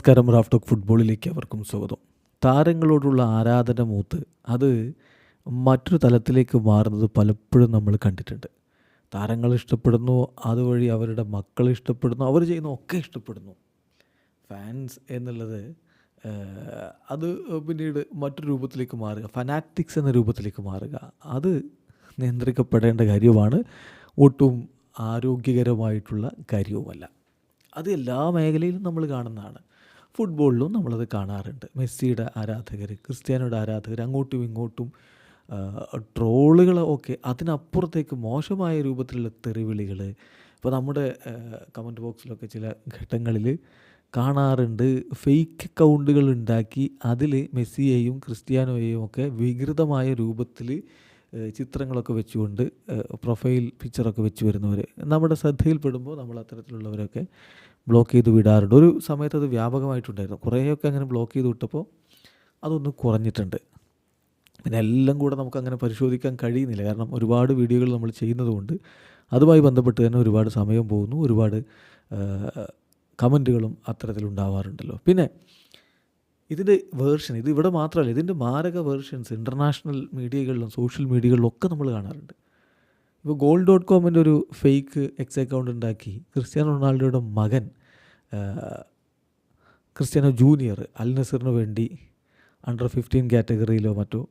നമസ്കാരം Raf talk ഫുട്ബോളിലേക്ക് അവർക്കും സ്വാഗതം. താരങ്ങളോടുള്ള ആരാധന മൂത്ത് അത് മറ്റൊരു തലത്തിലേക്ക് മാറുന്നത് പലപ്പോഴും നമ്മൾ കണ്ടിട്ടുണ്ട്. താരങ്ങൾ ഇഷ്ടപ്പെടുന്നു അതുവഴി അവരുടെ മക്കൾ ഇഷ്ടപ്പെടുന്നു അവർ ചെയ്യുന്ന ഒക്കെ ഇഷ്ടപ്പെടുന്നു. ഫാൻസ് എന്നുള്ളത് അത് പിന്നീട് മറ്റൊരു രൂപത്തിലേക്ക് മാറുക ഫനാറ്റിക്സ് എന്ന രൂപത്തിലേക്ക് മാറുക അത് നിയന്ത്രിക്കപ്പെടേണ്ട കാര്യമാണ് ഒട്ടും ആരോഗ്യകരമായിട്ടുള്ള കാര്യവുമല്ല. അത് എല്ലാ മേഖലയിലും നമ്മൾ കാണുന്നതാണ്. ഫുട്ബോളിലും നമ്മളത് കാണാറുണ്ട്. മെസ്സിയുടെ ആരാധകർ ക്രിസ്ത്യാനോയുടെ ആരാധകർ അങ്ങോട്ടും ഇങ്ങോട്ടും ട്രോളുകൾ ഒക്കെ അതിനപ്പുറത്തേക്ക് മോശമായ രൂപത്തിലുള്ള തെറിവിളികൾ ഇപ്പോൾ നമ്മുടെ കമന്റ് ബോക്സിലൊക്കെ ചില ഘട്ടങ്ങളിൽ കാണാറുണ്ട്. ഫേക്ക് അക്കൗണ്ടുകൾ ഉണ്ടാക്കി അതിൽ മെസ്സിയെയും ക്രിസ്ത്യാനോയെയും ഒക്കെ വികൃതമായ രൂപത്തിൽ ചിത്രങ്ങളൊക്കെ വെച്ചുകൊണ്ട് പ്രൊഫൈൽ പിക്ചറൊക്കെ വെച്ച് വരുന്നവർ നമ്മുടെ ശ്രദ്ധയിൽപ്പെടുമ്പോൾ നമ്മൾ അത്തരത്തിലുള്ളവരൊക്കെ ബ്ലോക്ക് ചെയ്ത് വിടാറുണ്ട്. ഒരു സമയത്ത് അത് വ്യാപകമായിട്ടുണ്ടായിരുന്നു. കുറേയൊക്കെ അങ്ങനെ ബ്ലോക്ക് ചെയ്ത് വിട്ടപ്പോൾ അതൊന്ന് കുറഞ്ഞിട്ടുണ്ട്. പിന്നെ എല്ലാം കൂടെ നമുക്ക് അങ്ങനെ പരിശോധിക്കാൻ കഴിയുന്നില്ല. കാരണം ഒരുപാട് വീഡിയോകൾ നമ്മൾ ചെയ്യുന്നതുകൊണ്ട് അതുമായി ബന്ധപ്പെട്ട് തന്നെ ഒരുപാട് സമയം പോകുന്നു. ഒരുപാട് കമന്റുകളും അത്തരത്തിലുണ്ടാവാറുണ്ടല്ലോ. പിന്നെ ഇതിന്റെ വേർഷൻ ഇത് ഇവിടെ മാത്രമല്ല ഇതിന്റെ മാരക വേർഷൻസ് ഇന്റർനാഷണൽ മീഡിയകളിലും സോഷ്യൽ മീഡിയകളിലും ഒക്കെ നമ്മൾ കാണാറുണ്ട്. ഇപ്പോൾ ഗോൾഡ് ഡോട്ട് കോമിന്റെ ഒരു ഫേക്ക് എക്സ് അക്കൗണ്ട് ഉണ്ടാക്കി ക്രിസ്ത്യാനോ റൊണാൾഡോയുടെ മകൻ ക്രിസ്ത്യാനോ ജൂനിയർ അൽ നസറിന് വേണ്ടി അണ്ടർ ഫിഫ്റ്റീൻ കാറ്റഗറിയിലോ മറ്റോ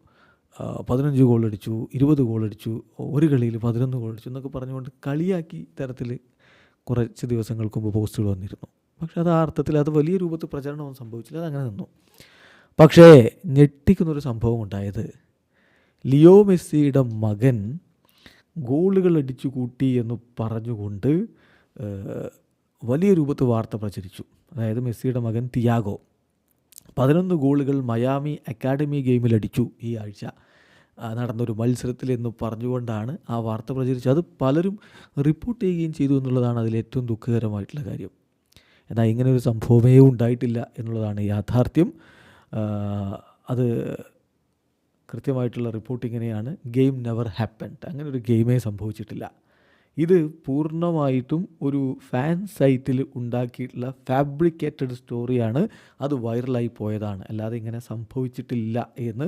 പതിനഞ്ച് ഗോൾ അടിച്ചു ഇരുപത് ഗോൾ അടിച്ചു ഒരു കളിയിൽ പതിനൊന്ന് ഗോൾ അടിച്ചു എന്നൊക്കെ പറഞ്ഞുകൊണ്ട് കളിയാക്കി തരത്തിൽ കുറച്ച് ദിവസങ്ങൾക്ക് മുമ്പ് പോസ്റ്റുകൾ വന്നിരുന്നു. പക്ഷേ അത് ആ അർത്ഥത്തിൽ അത് വലിയ രൂപത്തിൽ പ്രചരണമൊന്നും സംഭവിച്ചില്ല. അത് അങ്ങനെ നിന്നു. പക്ഷേ ഞെട്ടിക്കുന്നൊരു സംഭവം ഉണ്ടായത്. ലിയോ മെസ്സിയുടെ മകൻ ഗോളുകൾ അടിച്ചു കൂട്ടി എന്ന് പറഞ്ഞുകൊണ്ട് വലിയ രൂപത്തിൽ വാർത്ത പ്രചരിച്ചു. അതായത് മെസ്സിയുടെ മകൻ തിയാഗോ പതിനൊന്ന് ഗോളുകൾ മയാമി അക്കാഡമി ഗെയിമിൽ അടിച്ചു ഈ ആഴ്ച. നടന്നൊരു മത്സരത്തിൽ എന്ന് പറഞ്ഞുകൊണ്ടാണ് ആ വാർത്ത പ്രചരിച്ചത്. അത് പലരും റിപ്പോർട്ട് ചെയ്യുകയും ചെയ്തു എന്നുള്ളതാണ് അതിൽ ഏറ്റവും ദുഃഖകരമായിട്ടുള്ള കാര്യം. എന്നാൽ ഇങ്ങനെ ഒരു സംഭവമേ ഉണ്ടായിട്ടില്ല എന്നുള്ളതാണ് യാഥാർത്ഥ്യം. അത് കൃത്യമായിട്ടുള്ള റിപ്പോർട്ട് ഇങ്ങനെയാണ്. Game never happened. അങ്ങനെ ഒരു ഗെയിമേ സംഭവിച്ചിട്ടില്ല. ഇത് പൂർണമായിട്ടും ഒരു ഫാൻ സൈറ്റിൽ ഉണ്ടാക്കിയിട്ടുള്ള ഫാബ്രിക്കേറ്റഡ് സ്റ്റോറിയാണ്. അത് വൈറലായി പോയതാണ്. അല്ലാതെ ഇങ്ങനെ സംഭവിച്ചിട്ടില്ല എന്ന്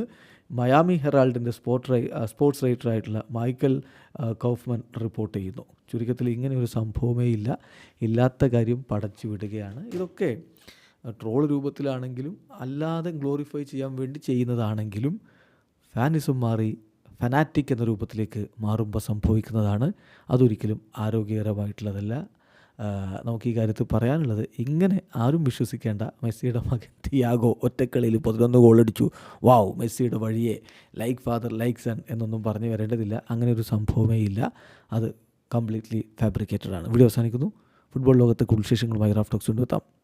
മയാമി ഹെറാൾഡിന്റെ സ്പോർട്ട് സ്പോർട്സ് റൈറ്ററായിട്ടുള്ള മൈക്കൽ കൗഫ്മൻ റിപ്പോർട്ട് ചെയ്യുന്നു. ചുരുക്കത്തിൽ ഇങ്ങനെ ഒരു സംഭവമേ ഇല്ല. ഇല്ലാത്ത കാര്യം പടച്ചു വിടുകയാണ്. ഇതൊക്കെ ട്രോൾ രൂപത്തിലാണെങ്കിലും അല്ലാതെ ഗ്ലോറിഫൈ ചെയ്യാൻ വേണ്ടി ചെയ്യുന്നതാണെങ്കിലും ഫാനിസം മാറി ഫനാറ്റിക് എന്ന രൂപത്തിലേക്ക് മാറുമ്പോൾ സംഭവിക്കുന്നതാണ്. അതൊരിക്കലും ആരോഗ്യകരമായിട്ടുള്ളതല്ല. നമുക്ക് ഈ കാര്യത്തിൽ പറയാനുള്ളത് ഇങ്ങനെ ആരും വിശ്വസിക്കേണ്ട മെസ്സിയുടെ മകൻ തിയാഗോ ഒറ്റക്കളിയിൽ പതിനൊന്ന് ഗോളടിച്ചു വാവ് മെസ്സിയുടെ വഴിയെ. ലൈക്ക് ഫാദർ ലൈക്ക് സൺ എന്നൊന്നും പറഞ്ഞു വരേണ്ടതില്ല. അങ്ങനെ ഒരു സംഭവമേ ഇല്ല. അത് കംപ്ലീറ്റ്ലി ഫാബ്രിക്കേറ്റഡ് ആണ്. വീഡിയോ അവസാനിക്കുന്നു. ഫുട്ബോൾ ലോകത്തെ കുൾ റാഫ്റ്റോക്സ് കൊണ്ടുവെത്താം